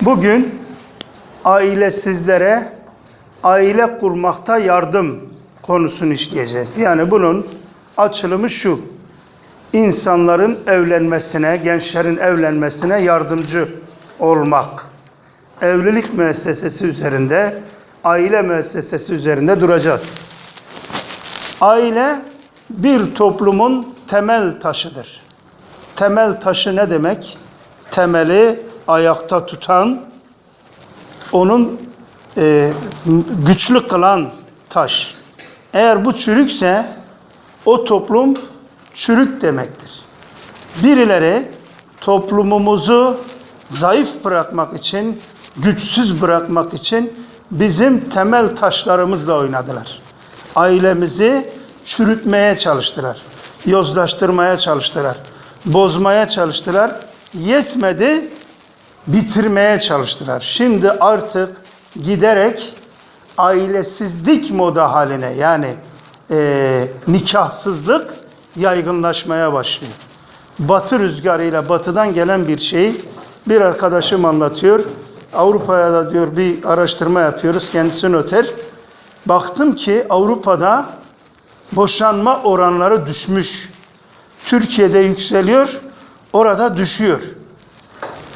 Bugün ailesizlere aile kurmakta yardım konusunu işleyeceğiz. Yani bunun açılımı şu. İnsanların evlenmesine, gençlerin evlenmesine yardımcı olmak. Evlilik müessesesi üzerinde, aile müessesesi üzerinde duracağız. Aile bir toplumun temel taşıdır. Temel taşı ne demek? Temeli ayakta tutan, onun e, güçlü kılan taş. Eğer bu çürükse o toplum çürük demektir. Birileri toplumumuzu zayıf bırakmak için, güçsüz bırakmak için bizim temel taşlarımızla oynadılar. Ailemizi çürütmeye çalıştılar. Yozlaştırmaya çalıştılar. Bozmaya çalıştılar. Yetmedi, bitirmeye çalıştılar. Şimdi artık giderek ailesizlik moda haline yani eee, nikahsızlık yaygınlaşmaya başlıyor. Batı rüzgarıyla batıdan gelen bir şey bir arkadaşım anlatıyor. Avrupa'ya da diyor bir araştırma yapıyoruz. Kendisi noter. Baktım ki Avrupa'da boşanma oranları düşmüş. Türkiye'de yükseliyor, orada düşüyor.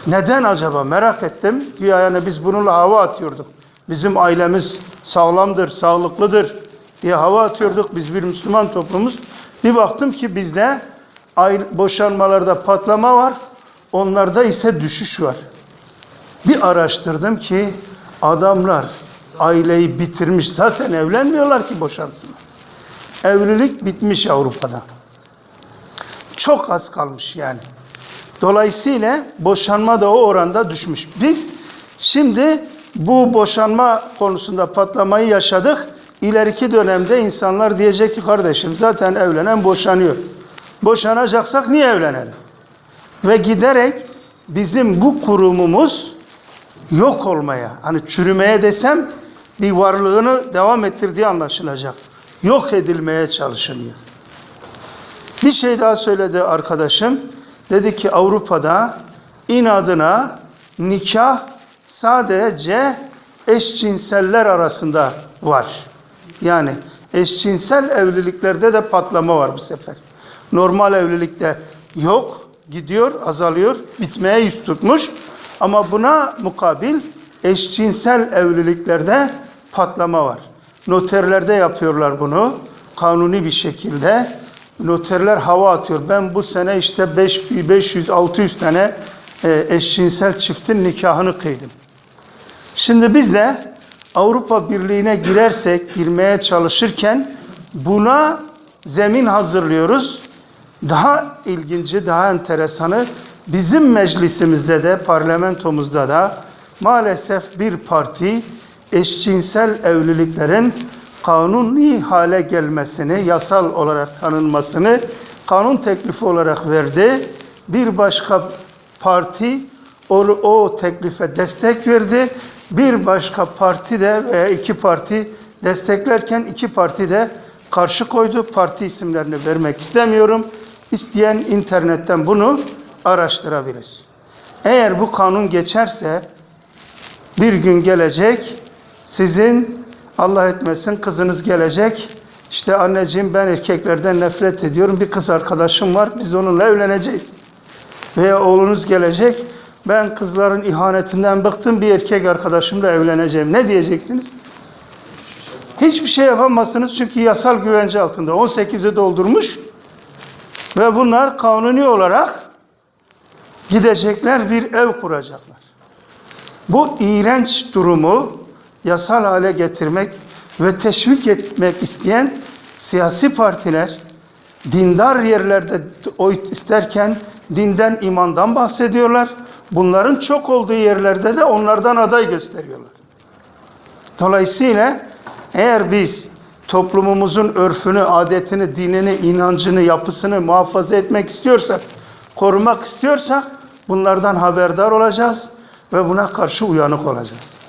Neden acaba merak ettim. Güya yani biz bununla hava atıyorduk. Bizim ailemiz sağlamdır, sağlıklıdır diye hava atıyorduk. Biz bir Müslüman toplumuz. Bir baktım ki bizde boşanmalarda patlama var. Onlarda ise düşüş var. Bir araştırdım ki adamlar aileyi bitirmiş. Zaten evlenmiyorlar ki boşansınlar. Evlilik bitmiş Avrupa'da. Çok az kalmış yani. Dolayısıyla boşanma da o oranda düşmüş. Biz şimdi bu boşanma konusunda patlamayı yaşadık. İleriki dönemde insanlar diyecek ki kardeşim zaten evlenen boşanıyor. Boşanacaksak niye evlenelim? Ve giderek bizim bu kurumumuz yok olmaya, hani çürümeye desem bir varlığını devam ettirdiği anlaşılacak. Yok edilmeye çalışılıyor. Bir şey daha söyledi arkadaşım. Dedi ki Avrupa'da inadına nikah sadece eşcinseller arasında var. Yani eşcinsel evliliklerde de patlama var bu sefer. Normal evlilikte yok, gidiyor, azalıyor, bitmeye yüz tutmuş. Ama buna mukabil eşcinsel evliliklerde patlama var. Noterlerde yapıyorlar bunu kanuni bir şekilde. Noterler hava atıyor. Ben bu sene işte 500-600 tane e, eşcinsel çiftin nikahını kıydım. Şimdi biz de Avrupa Birliği'ne girersek, girmeye çalışırken buna zemin hazırlıyoruz. Daha ilginci, daha enteresanı bizim meclisimizde de, parlamentomuzda da maalesef bir parti eşcinsel evliliklerin kanuni hale gelmesini, yasal olarak tanınmasını kanun teklifi olarak verdi. Bir başka parti o, o teklife destek verdi. Bir başka parti de veya iki parti desteklerken iki parti de karşı koydu. Parti isimlerini vermek istemiyorum. İsteyen internetten bunu araştırabilir. Eğer bu kanun geçerse bir gün gelecek sizin Allah etmesin kızınız gelecek. İşte anneciğim ben erkeklerden nefret ediyorum. Bir kız arkadaşım var. Biz onunla evleneceğiz. Veya oğlunuz gelecek. Ben kızların ihanetinden bıktım. Bir erkek arkadaşımla evleneceğim. Ne diyeceksiniz? Hiçbir şey yapamazsınız çünkü yasal güvence altında. 18'i doldurmuş ve bunlar kanuni olarak gidecekler bir ev kuracaklar. Bu iğrenç durumu yasal hale getirmek ve teşvik etmek isteyen siyasi partiler dindar yerlerde oy isterken dinden imandan bahsediyorlar. Bunların çok olduğu yerlerde de onlardan aday gösteriyorlar. Dolayısıyla eğer biz toplumumuzun örfünü, adetini, dinini, inancını, yapısını muhafaza etmek istiyorsak, korumak istiyorsak bunlardan haberdar olacağız ve buna karşı uyanık olacağız.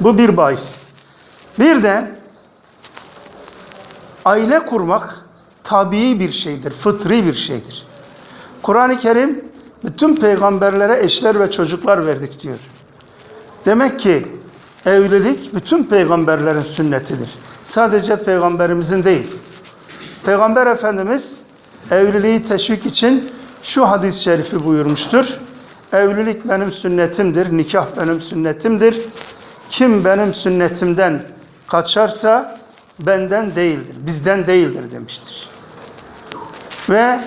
Bu bir bahis. Bir de aile kurmak tabii bir şeydir, fıtri bir şeydir. Kur'an-ı Kerim bütün peygamberlere eşler ve çocuklar verdik diyor. Demek ki evlilik bütün peygamberlerin sünnetidir. Sadece peygamberimizin değil. Peygamber Efendimiz evliliği teşvik için şu hadis-i şerifi buyurmuştur. Evlilik benim sünnetimdir, nikah benim sünnetimdir. Kim benim sünnetimden kaçarsa benden değildir, bizden değildir demiştir. Ve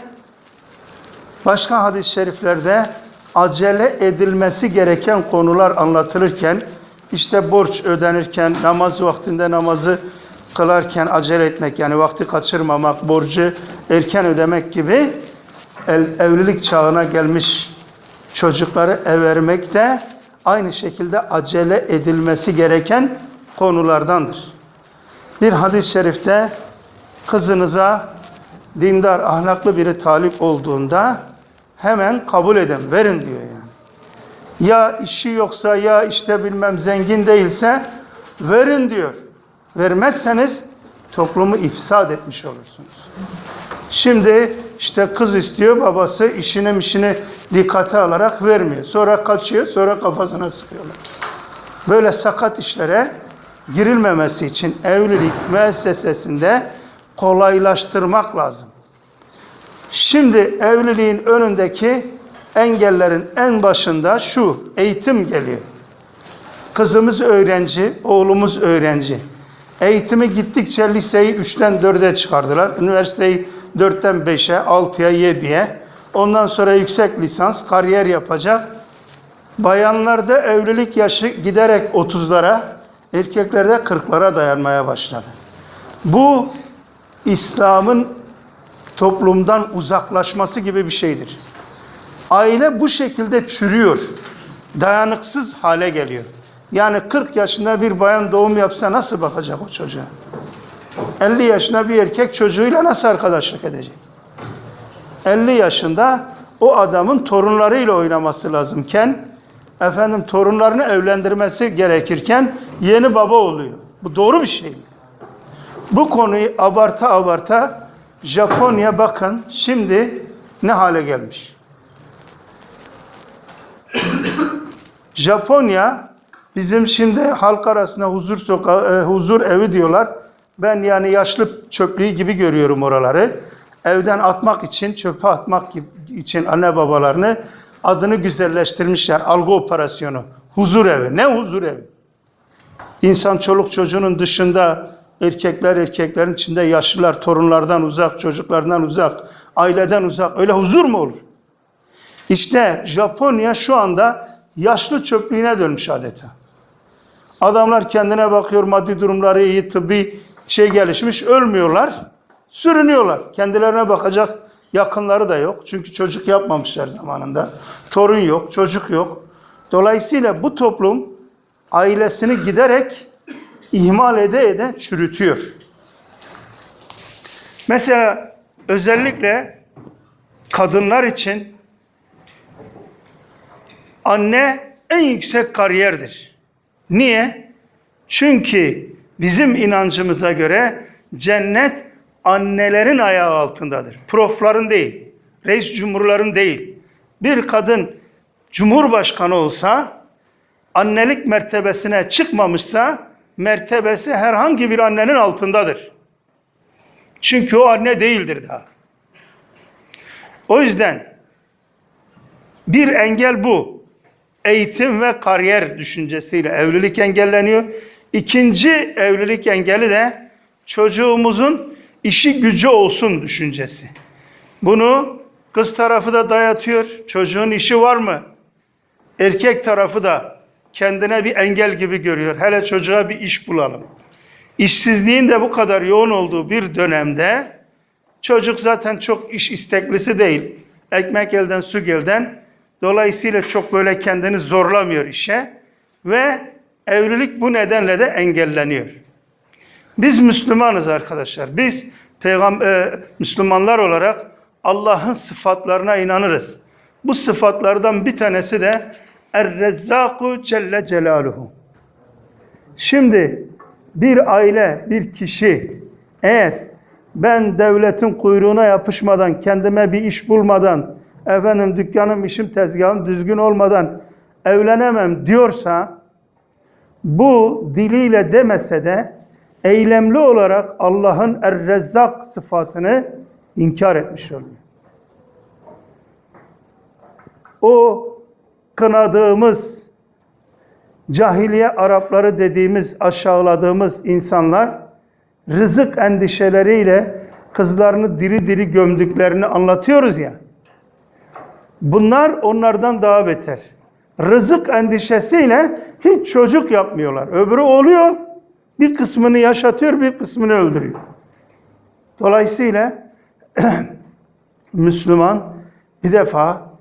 başka hadis-i şeriflerde acele edilmesi gereken konular anlatılırken, işte borç ödenirken, namaz vaktinde namazı kılarken acele etmek, yani vakti kaçırmamak, borcu erken ödemek gibi evlilik çağına gelmiş çocukları ev vermek de aynı şekilde acele edilmesi gereken konulardandır. Bir hadis-i şerifte kızınıza dindar, ahlaklı biri talip olduğunda hemen kabul edin, verin diyor yani. Ya işi yoksa ya işte bilmem zengin değilse verin diyor. Vermezseniz toplumu ifsad etmiş olursunuz. Şimdi işte kız istiyor babası işini mişini dikkate alarak vermiyor. Sonra kaçıyor sonra kafasına sıkıyorlar. Böyle sakat işlere girilmemesi için evlilik müessesesinde kolaylaştırmak lazım. Şimdi evliliğin önündeki engellerin en başında şu eğitim geliyor. Kızımız öğrenci, oğlumuz öğrenci. Eğitimi gittikçe liseyi 3'ten 4'e çıkardılar. Üniversiteyi 4'ten 5'e, 6'ya, 7'ye. Ondan sonra yüksek lisans, kariyer yapacak. Bayanlarda evlilik yaşı giderek 30'lara, erkeklerde 40'lara dayanmaya başladı. Bu İslam'ın toplumdan uzaklaşması gibi bir şeydir. Aile bu şekilde çürüyor. Dayanıksız hale geliyor. Yani 40 yaşında bir bayan doğum yapsa nasıl bakacak o çocuğa? 50 yaşında bir erkek çocuğuyla nasıl arkadaşlık edecek? 50 yaşında o adamın torunlarıyla oynaması lazımken efendim torunlarını evlendirmesi gerekirken yeni baba oluyor. Bu doğru bir şey mi? Bu konuyu abarta abarta Japonya bakın şimdi ne hale gelmiş. Japonya bizim şimdi halk arasında huzur sokağı, e, huzur evi diyorlar. Ben yani yaşlı çöplüğü gibi görüyorum oraları. Evden atmak için, çöpe atmak için anne babalarını adını güzelleştirmişler. Algı operasyonu. Huzur evi. Ne huzur evi? İnsan çoluk çocuğunun dışında erkekler erkeklerin içinde yaşlılar torunlardan uzak, çocuklardan uzak, aileden uzak. Öyle huzur mu olur? İşte Japonya şu anda yaşlı çöplüğüne dönmüş adeta. Adamlar kendine bakıyor, maddi durumları iyi, tıbbi şey gelişmiş, ölmüyorlar, sürünüyorlar. Kendilerine bakacak yakınları da yok. Çünkü çocuk yapmamışlar zamanında. Torun yok, çocuk yok. Dolayısıyla bu toplum ailesini giderek ihmal ede ede çürütüyor. Mesela özellikle kadınlar için anne en yüksek kariyerdir. Niye? Çünkü bizim inancımıza göre cennet annelerin ayağı altındadır. Profların değil, reis cumhurların değil. Bir kadın cumhurbaşkanı olsa, annelik mertebesine çıkmamışsa, mertebesi herhangi bir annenin altındadır. Çünkü o anne değildir daha. O yüzden bir engel bu. Eğitim ve kariyer düşüncesiyle evlilik engelleniyor. İkinci evlilik engeli de çocuğumuzun işi gücü olsun düşüncesi. Bunu kız tarafı da dayatıyor. Çocuğun işi var mı? Erkek tarafı da kendine bir engel gibi görüyor. Hele çocuğa bir iş bulalım. İşsizliğin de bu kadar yoğun olduğu bir dönemde çocuk zaten çok iş isteklisi değil. Ekmek elden su gölden. Dolayısıyla çok böyle kendini zorlamıyor işe ve evlilik bu nedenle de engelleniyor. Biz Müslümanız arkadaşlar. Biz peygam e, Müslümanlar olarak Allah'ın sıfatlarına inanırız. Bu sıfatlardan bir tanesi de Er-Rezzaku Celle Celaluhu. Şimdi bir aile, bir kişi eğer ben devletin kuyruğuna yapışmadan, kendime bir iş bulmadan efendim dükkanım, işim, tezgahım düzgün olmadan evlenemem diyorsa bu diliyle demese de eylemli olarak Allah'ın Er-Rezzak sıfatını inkar etmiş oluyor. O kınadığımız cahiliye Arapları dediğimiz, aşağıladığımız insanlar rızık endişeleriyle kızlarını diri diri gömdüklerini anlatıyoruz ya. Bunlar onlardan daha beter. Rızık endişesiyle hiç çocuk yapmıyorlar. Öbürü oluyor, bir kısmını yaşatıyor, bir kısmını öldürüyor. Dolayısıyla Müslüman bir defa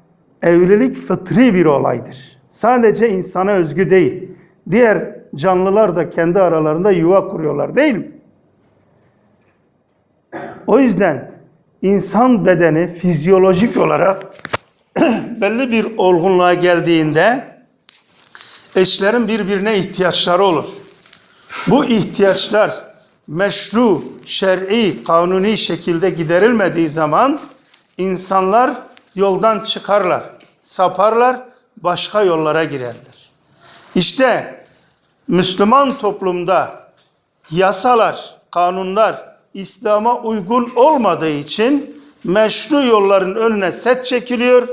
evlilik fıtri bir olaydır. Sadece insana özgü değil. Diğer canlılar da kendi aralarında yuva kuruyorlar değil mi? O yüzden insan bedeni fizyolojik olarak belli bir olgunluğa geldiğinde eşlerin birbirine ihtiyaçları olur. Bu ihtiyaçlar meşru, şer'i, kanuni şekilde giderilmediği zaman insanlar yoldan çıkarlar, saparlar, başka yollara girerler. İşte Müslüman toplumda yasalar, kanunlar İslam'a uygun olmadığı için meşru yolların önüne set çekiliyor.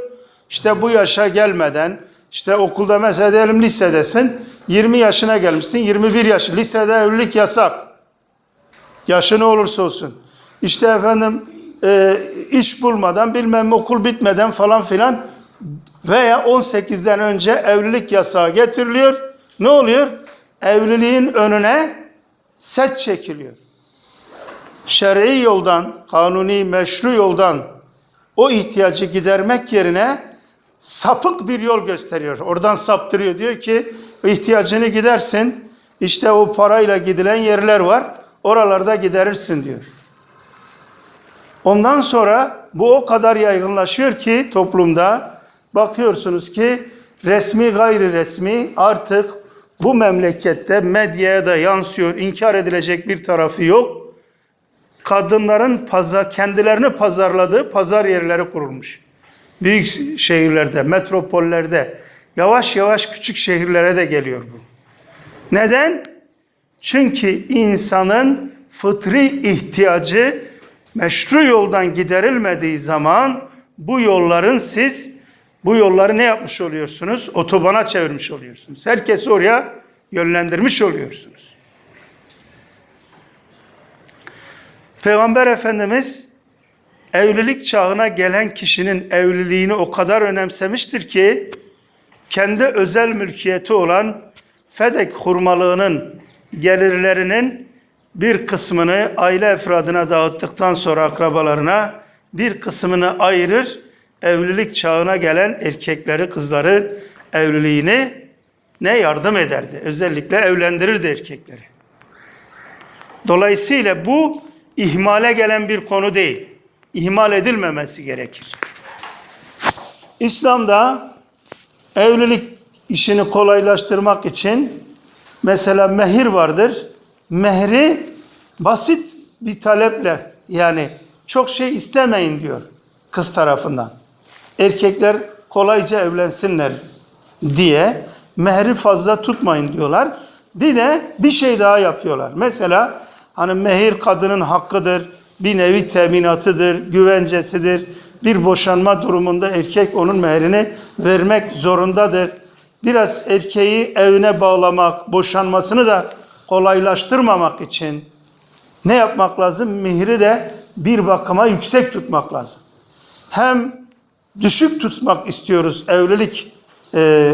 İşte bu yaşa gelmeden, işte okulda mesela diyelim lisedesin, 20 yaşına gelmişsin, 21 yaş, lisede evlilik yasak. Yaşı ne olursa olsun. İşte efendim e, iş bulmadan, bilmem okul bitmeden falan filan veya 18'den önce evlilik yasağı getiriliyor. Ne oluyor? Evliliğin önüne set çekiliyor. Şer'i yoldan, kanuni, meşru yoldan o ihtiyacı gidermek yerine sapık bir yol gösteriyor. Oradan saptırıyor. Diyor ki ihtiyacını gidersin. İşte o parayla gidilen yerler var. Oralarda giderirsin diyor. Ondan sonra bu o kadar yaygınlaşıyor ki toplumda bakıyorsunuz ki resmi gayri resmi artık bu memlekette medyaya da yansıyor. İnkar edilecek bir tarafı yok. Kadınların pazar, kendilerini pazarladığı pazar yerleri kurulmuş. Büyük şehirlerde, metropollerde, yavaş yavaş küçük şehirlere de geliyor bu. Neden? Çünkü insanın fıtri ihtiyacı meşru yoldan giderilmediği zaman bu yolların siz bu yolları ne yapmış oluyorsunuz? Otobana çevirmiş oluyorsunuz. Herkesi oraya yönlendirmiş oluyorsunuz. Peygamber Efendimiz evlilik çağına gelen kişinin evliliğini o kadar önemsemiştir ki kendi özel mülkiyeti olan Fedek hurmalığının gelirlerinin bir kısmını aile efradına dağıttıktan sonra akrabalarına bir kısmını ayırır. Evlilik çağına gelen erkekleri, kızların evliliğini ne yardım ederdi? Özellikle evlendirirdi erkekleri. Dolayısıyla bu ihmale gelen bir konu değil. İhmal edilmemesi gerekir. İslam'da evlilik işini kolaylaştırmak için mesela mehir vardır. Mehri basit bir taleple yani çok şey istemeyin diyor kız tarafından. Erkekler kolayca evlensinler diye mehri fazla tutmayın diyorlar. Bir de bir şey daha yapıyorlar. Mesela hani mehir kadının hakkıdır, bir nevi teminatıdır, güvencesidir. Bir boşanma durumunda erkek onun mehrini vermek zorundadır. Biraz erkeği evine bağlamak, boşanmasını da kolaylaştırmamak için ne yapmak lazım? Mihri de bir bakıma yüksek tutmak lazım. Hem düşük tutmak istiyoruz evlilik e,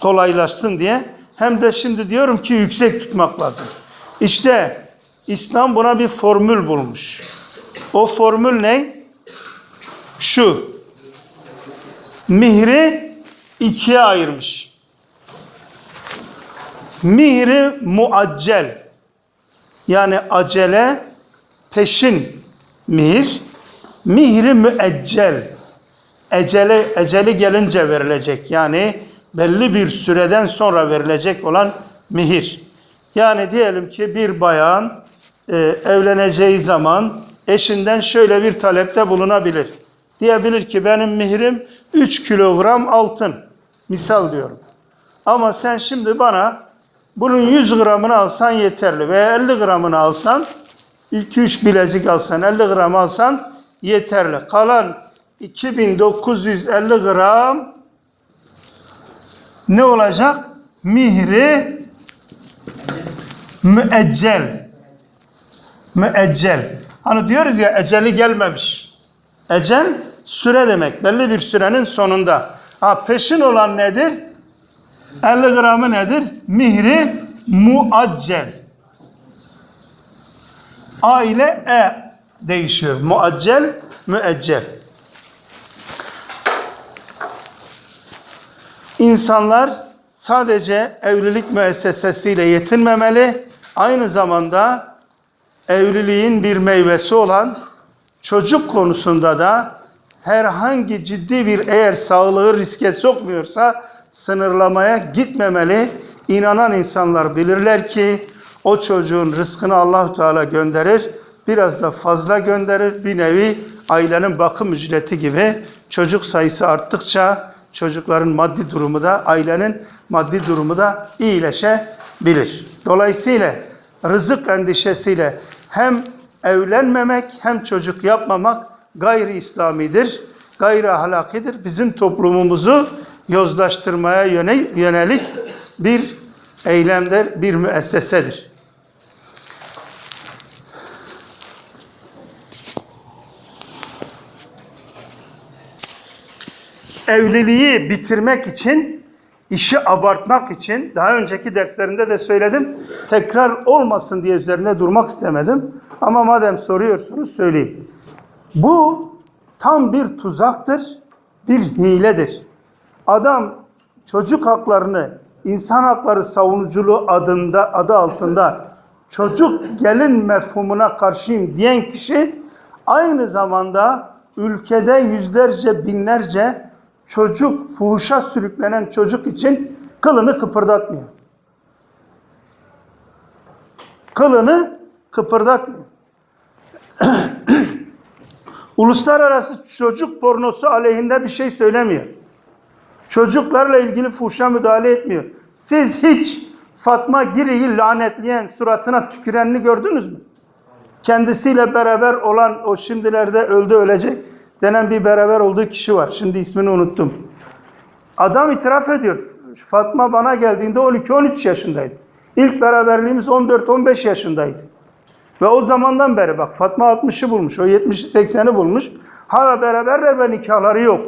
kolaylaşsın diye hem de şimdi diyorum ki yüksek tutmak lazım. İşte İslam buna bir formül bulmuş. O formül ne? Şu. Mihri ikiye ayırmış. Mihri muaccel. Yani acele, peşin mihir. Mihri müeccel. Ecele, eceli gelince verilecek. Yani belli bir süreden sonra verilecek olan mihir. Yani diyelim ki bir bayan e, evleneceği zaman eşinden şöyle bir talepte bulunabilir. diyebilir ki benim mihrim 3 kilogram altın. Misal diyorum. Ama sen şimdi bana bunun 100 gramını alsan yeterli veya 50 gramını alsan 2-3 bilezik alsan 50 gram alsan yeterli. Kalan 2950 gram ne olacak? Mihri müeccel. Müeccel. Hani diyoruz ya eceli gelmemiş. Ecel süre demek. Belli bir sürenin sonunda. Ha peşin olan nedir? 50 gramı nedir? Mihri muaccel. A ile E değişiyor. Muaccel, müeccel. İnsanlar sadece evlilik müessesesiyle yetinmemeli. Aynı zamanda evliliğin bir meyvesi olan çocuk konusunda da herhangi ciddi bir eğer sağlığı riske sokmuyorsa sınırlamaya gitmemeli. İnanan insanlar bilirler ki o çocuğun rızkını Allahu Teala gönderir. Biraz da fazla gönderir. Bir nevi ailenin bakım ücreti gibi çocuk sayısı arttıkça çocukların maddi durumu da ailenin maddi durumu da iyileşebilir. Dolayısıyla rızık endişesiyle hem evlenmemek hem çocuk yapmamak gayri İslamidir, gayri ahlakidir. Bizim toplumumuzu yozlaştırmaya yöne- yönelik bir eylemdir, bir müessesedir. Evliliği bitirmek için, işi abartmak için, daha önceki derslerimde de söyledim, tekrar olmasın diye üzerine durmak istemedim. Ama madem soruyorsunuz söyleyeyim. Bu tam bir tuzaktır, bir hiledir. Adam çocuk haklarını, insan hakları savunuculuğu adında adı altında çocuk gelin mefhumuna karşıyım diyen kişi aynı zamanda ülkede yüzlerce binlerce çocuk fuhuşa sürüklenen çocuk için kılını kıpırdatmıyor. Kılını kıpırdatmıyor. Uluslararası çocuk pornosu aleyhinde bir şey söylemiyor. Çocuklarla ilgili fuhuşa müdahale etmiyor. Siz hiç Fatma Giri'yi lanetleyen, suratına tükürenini gördünüz mü? Kendisiyle beraber olan o şimdilerde öldü ölecek denen bir beraber olduğu kişi var. Şimdi ismini unuttum. Adam itiraf ediyor. Fatma bana geldiğinde 12-13 yaşındaydı. İlk beraberliğimiz 14-15 yaşındaydı. Ve o zamandan beri bak Fatma 60'ı bulmuş, o 70'i 80'i bulmuş. Hala beraberler ve nikahları yok.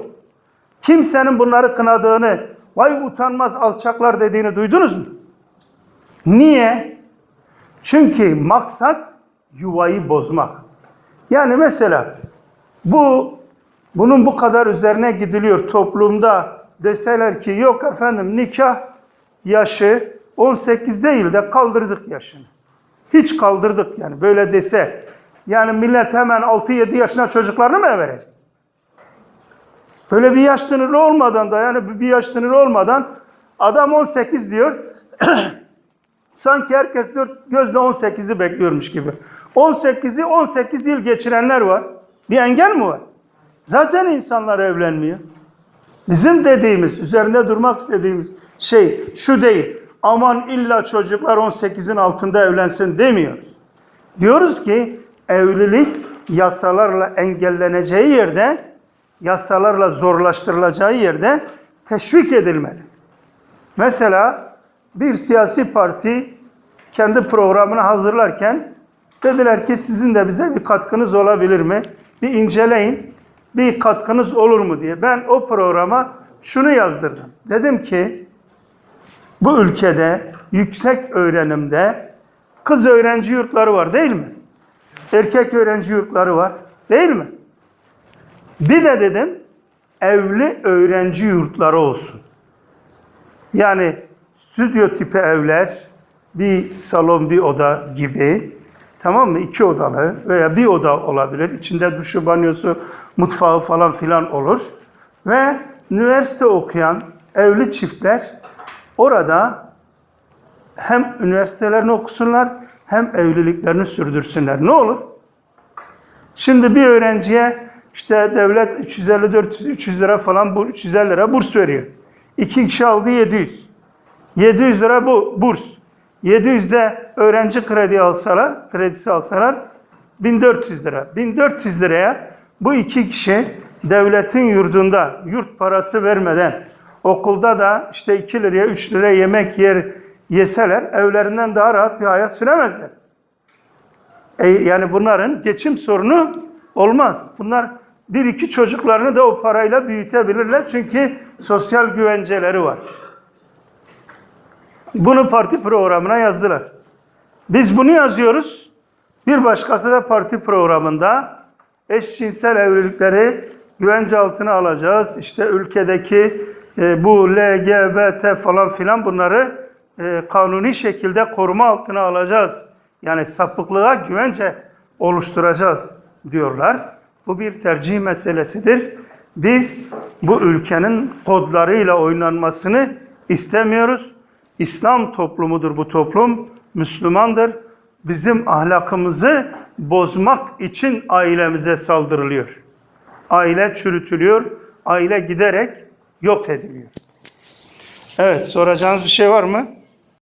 Kimsenin bunları kınadığını, vay utanmaz alçaklar dediğini duydunuz mu? Niye? Çünkü maksat yuvayı bozmak. Yani mesela bu bunun bu kadar üzerine gidiliyor toplumda deseler ki yok efendim nikah yaşı 18 değil de kaldırdık yaşını. Hiç kaldırdık yani böyle dese. Yani millet hemen 6-7 yaşına çocuklarını mı verecek? Böyle bir yaş sınırı olmadan da yani bir yaş sınırı olmadan adam 18 diyor. Sanki herkes dört gözle 18'i bekliyormuş gibi. 18'i 18 yıl geçirenler var. Bir engel mi var? Zaten insanlar evlenmiyor. Bizim dediğimiz, üzerinde durmak istediğimiz şey şu değil. Aman illa çocuklar 18'in altında evlensin demiyoruz. Diyoruz ki evlilik yasalarla engelleneceği yerde, yasalarla zorlaştırılacağı yerde teşvik edilmeli. Mesela bir siyasi parti kendi programını hazırlarken dediler ki sizin de bize bir katkınız olabilir mi? Bir inceleyin, bir katkınız olur mu diye. Ben o programa şunu yazdırdım. Dedim ki bu ülkede yüksek öğrenimde kız öğrenci yurtları var değil mi? Erkek öğrenci yurtları var değil mi? Bir de dedim evli öğrenci yurtları olsun. Yani stüdyo tipi evler, bir salon, bir oda gibi. Tamam mı? İki odalı veya bir oda olabilir. İçinde duşu, banyosu, mutfağı falan filan olur. Ve üniversite okuyan evli çiftler orada hem üniversitelerini okusunlar hem evliliklerini sürdürsünler. Ne olur? Şimdi bir öğrenciye işte devlet 350 400 300 lira falan bu 350 lira burs veriyor. İki kişi aldı 700. 700 lira bu burs. 700 de öğrenci kredi alsalar, kredisi alsalar 1400 lira. 1400 liraya bu iki kişi devletin yurdunda yurt parası vermeden okulda da işte 2 liraya 3 liraya yemek yer yeseler evlerinden daha rahat bir hayat süremezler. E, yani bunların geçim sorunu olmaz. Bunlar bir iki çocuklarını da o parayla büyütebilirler çünkü sosyal güvenceleri var. Bunu parti programına yazdılar. Biz bunu yazıyoruz. Bir başkası da parti programında eşcinsel evlilikleri güvence altına alacağız. İşte ülkedeki e, bu LGBT falan filan bunları e, kanuni şekilde koruma altına alacağız. Yani sapıklığa güvence oluşturacağız diyorlar. Bu bir tercih meselesidir. Biz bu ülkenin kodlarıyla oynanmasını istemiyoruz. İslam toplumudur bu toplum, Müslümandır. Bizim ahlakımızı bozmak için ailemize saldırılıyor. Aile çürütülüyor, aile giderek yok ediliyor. Evet, soracağınız bir şey var mı?